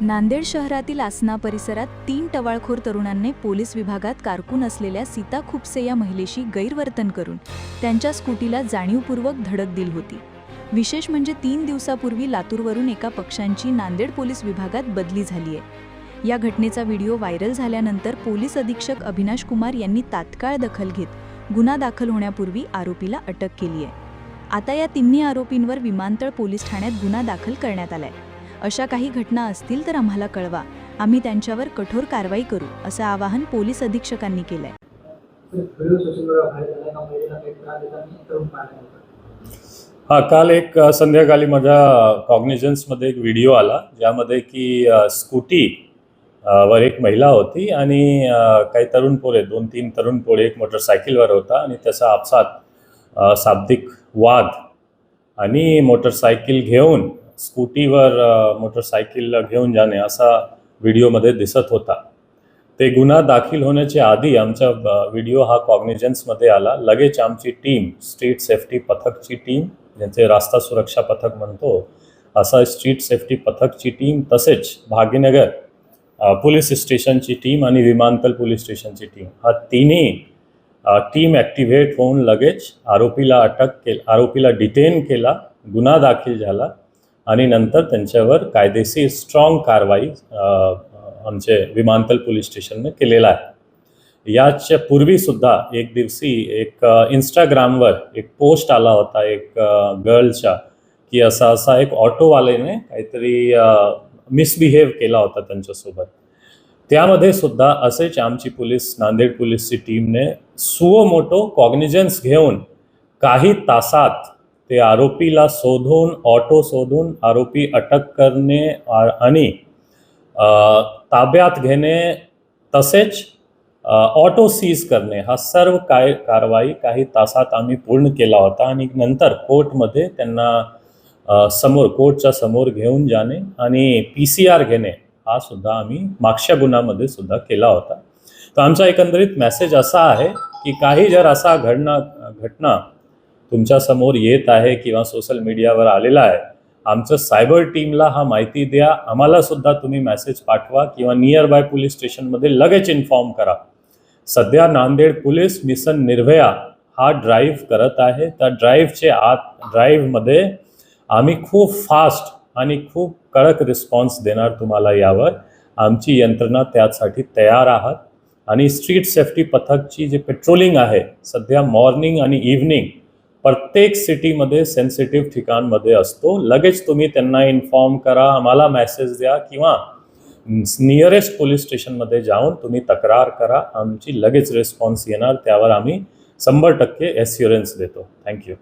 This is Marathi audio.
नांदेड शहरातील आसना परिसरात तीन टवाळखोर तरुणांनी पोलीस विभागात कारकून असलेल्या सीता खुपसे या महिलेशी गैरवर्तन करून त्यांच्या स्कूटीला जाणीवपूर्वक धडक दिली होती. विशेष म्हणजे तीन दिवसापूर्वी लातूरवरून एका पक्षांची नांदेड पोलीस विभागात बदली झाली आहे या घटनेचा व्हिडिओ व्हायरल झाल्यानंतर पोलीस अधीक्षक अभिनाश कुमार यांनी तात्काळ दखल घेत गुन्हा दाखल होण्यापूर्वी आरोपीला अटक केली आहे आता या तिन्ही आरोपींवर विमानतळ पोलीस ठाण्यात गुन्हा दाखल करण्यात आलाय. अशा काही घटना असतील तर आम्हाला कळवा. आम्ही त्यांच्यावर कठोर कारवाई करू असं आवाहन पोलीस अधीक्षकांनी केलंय. हा काल एक संध्याकाळी माझ्या कॉग्निजन्समध्ये एक व्हिडिओ आला ज्यामध्ये की स्कूटी वर एक महिला होती आणि काही तरुण पोरे दोन तीन तरुण पोरे एक मोटरसायकलवर होता आणि त्याचा आपसात शाब्दिक वाद आणि मोटरसायकल घेऊन स्कूटीवर मोटरसायकल घेऊन जाणे असा व्हिडिओमध्ये दिसत होता. ते गुन्हा दाखल होण्याच्या आधी आमचा व्हिडिओ हा कॉग्निजन्समध्ये आला. लगेच आमची टीम स्ट्रीट सेफ्टी पथकची टीम ज्यांचे रास्ता सुरक्षा पथक म्हणतो असा स्ट्रीट सेफ्टी पथकची टीम तसेच भाग्यनगर पोलीस स्टेशनची टीम आणि विमानतळ पोलीस स्टेशनची टीम हा तिन्ही टीम ॲक्टिव्हेट होऊन लगेच आरोपीला अटक केल आरोपीला डिटेन केला गुन्हा दाखल झाला. आणि नंतर त्यांच्यावर कायदेशीर स्ट्रॉंग कारवाई आमचे विमानतळ पोलीस स्टेशनने केलेला आहे. याच्या पूर्वीसुद्धा एक दिवशी एक इंस्टाग्रामवर एक पोस्ट आला होता एक गर्लचा गर्लच्या की असा असा एक ऑटोवाल्याने काहीतरी मिसबिहेव केला होता त्यांच्यासोबत. त्यामध्ये सुद्धा असेच आमची पोलीस नांदेड पोलीसची टीमने सुओ मोटो कॉग्निजन्स घेऊन काही तासात ते आरोपीला शोधून ऑटो शोधून आरोपी अटक करणे आ- आणि ताब्यात घेणे तसेच ऑटो सीज करणे हा सर्व काय कारवाई काही तासात आम्ही पूर्ण केला होता आणि नंतर कोर्टमध्ये त्यांना समोर कोर्टच्या समोर घेऊन जाणे आणि पी सी आर घेणे हा सुद्धा आम्ही मागच्या गुन्ह्यामध्ये सुद्धा केला होता. तर आमचा एकंदरीत मेसेज असा आहे की काही जर असा घडना घटना तुमच्यासमोर येत आहे किंवा सोशल मीडियावर आलेला आहे आमचं सायबर टीमला हा माहिती द्या. आम्हाला सुद्धा तुम्ही मेसेज पाठवा किंवा नियर बाय पोलीस स्टेशनमध्ये लगेच इन्फॉर्म करा. सध्या नांदेड पोलीस मिशन निर्भया हा ड्राईव्ह करत आहे. त्या ड्राईव्हचे आत ड्राईव्हमध्ये आम्ही खूप फास्ट आणि खूप कडक रिस्पॉन्स देणार तुम्हाला यावर. आमची यंत्रणा त्यासाठी तयार आहात. आणि स्ट्रीट सेफ्टी पथकची जी पेट्रोलिंग आहे सध्या मॉर्निंग आणि इव्हनिंग प्रत्येक सिटीमध्ये सेन्सिटिव्ह ठिकाणमध्ये असतो. लगेच तुम्ही त्यांना इन्फॉर्म करा आम्हाला मेसेज द्या किंवा नियरेस्ट पोलीस स्टेशनमध्ये जाऊन तुम्ही तक्रार करा. आमची लगेच रिस्पॉन्स येणार त्यावर आम्ही शंभर टक्के एस्युरन्स देतो. थँक्यू